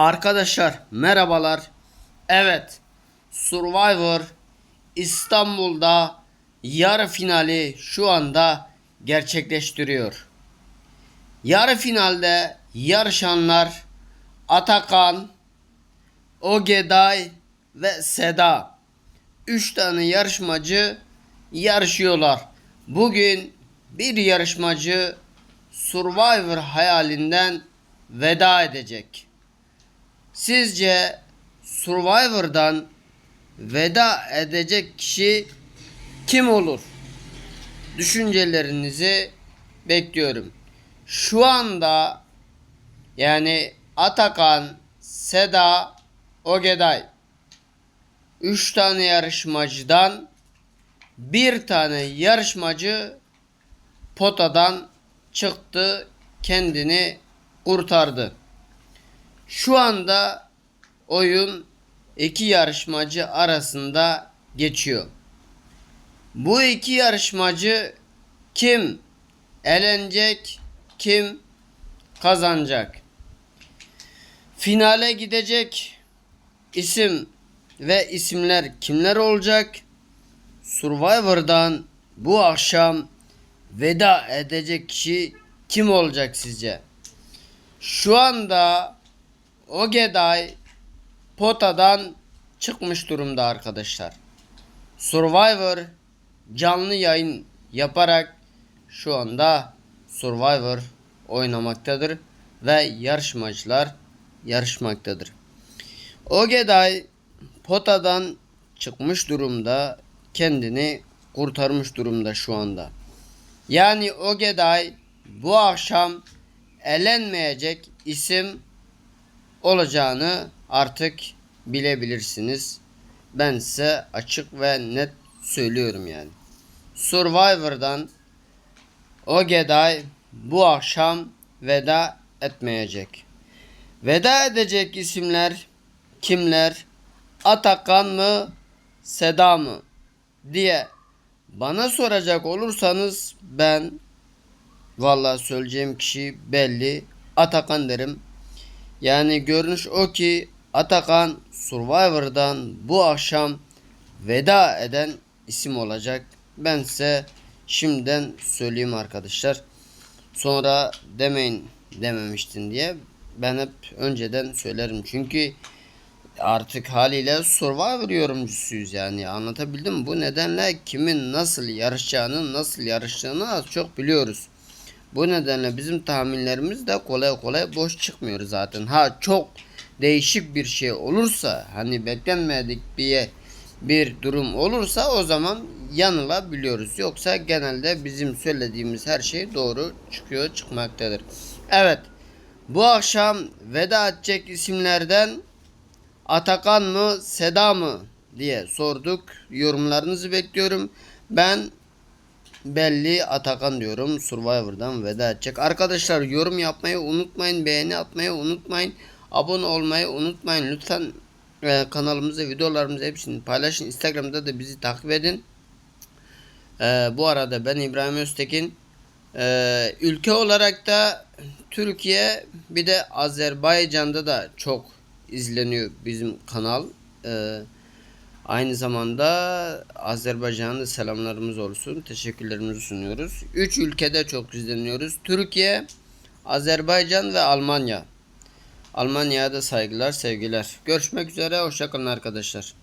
Arkadaşlar merhabalar. Evet. Survivor İstanbul'da yarı finali şu anda gerçekleştiriyor. Yarı finalde yarışanlar Atakan, Ogeday ve Seda. 3 tane yarışmacı yarışıyorlar. Bugün bir yarışmacı Survivor hayalinden veda edecek. Sizce Survivor'dan veda edecek kişi kim olur? Düşüncelerinizi bekliyorum. Şu anda yani Atakan, Seda, Ogeday 3 tane yarışmacıdan bir tane yarışmacı potadan çıktı, kendini kurtardı. Şu anda oyun iki yarışmacı arasında geçiyor. Bu iki yarışmacı kim elenecek, kim kazanacak? Finale gidecek isim ve isimler kimler olacak? Survivor'dan bu akşam veda edecek kişi kim olacak sizce? Şu anda Ogeday potadan çıkmış durumda arkadaşlar. Survivor canlı yayın yaparak şu anda Survivor oynamaktadır ve yarışmacılar yarışmaktadır. Ogeday potadan çıkmış durumda kendini kurtarmış durumda şu anda. Yani Ogeday bu akşam elenmeyecek isim olacağını artık bilebilirsiniz. Ben size açık ve net söylüyorum yani. Survivor'dan Ogeday bu akşam veda etmeyecek. Veda edecek isimler kimler? Atakan mı? Seda mı? diye bana soracak olursanız ben vallahi söyleyeceğim kişi belli. Atakan derim. Yani görünüş o ki Atakan Survivor'dan bu akşam veda eden isim olacak. Ben size şimdiden söyleyeyim arkadaşlar. Sonra demeyin dememiştin diye ben hep önceden söylerim. Çünkü artık haliyle Survivor yorumcusuyuz yani anlatabildim mi? Bu nedenle kimin nasıl yarışacağını nasıl yarıştığını az çok biliyoruz. Bu nedenle bizim tahminlerimiz de kolay kolay boş çıkmıyor zaten. Ha çok değişik bir şey olursa hani beklenmedik bir bir durum olursa o zaman yanılabiliyoruz. Yoksa genelde bizim söylediğimiz her şey doğru çıkıyor çıkmaktadır. Evet bu akşam veda edecek isimlerden Atakan mı Seda mı diye sorduk. Yorumlarınızı bekliyorum. Ben belli Atakan diyorum. Survivor'dan veda edecek. Arkadaşlar yorum yapmayı unutmayın. Beğeni atmayı unutmayın. Abone olmayı unutmayın. Lütfen e, kanalımızı, videolarımızı hepsini paylaşın. Instagram'da da bizi takip edin. E, bu arada ben İbrahim Öztekin. E, ülke olarak da Türkiye bir de Azerbaycan'da da çok izleniyor bizim kanal. Ee, aynı zamanda Azerbaycan'da selamlarımız olsun. Teşekkürlerimizi sunuyoruz. Üç ülkede çok izleniyoruz. Türkiye, Azerbaycan ve Almanya. Almanya'ya da saygılar, sevgiler. Görüşmek üzere. Hoşçakalın arkadaşlar.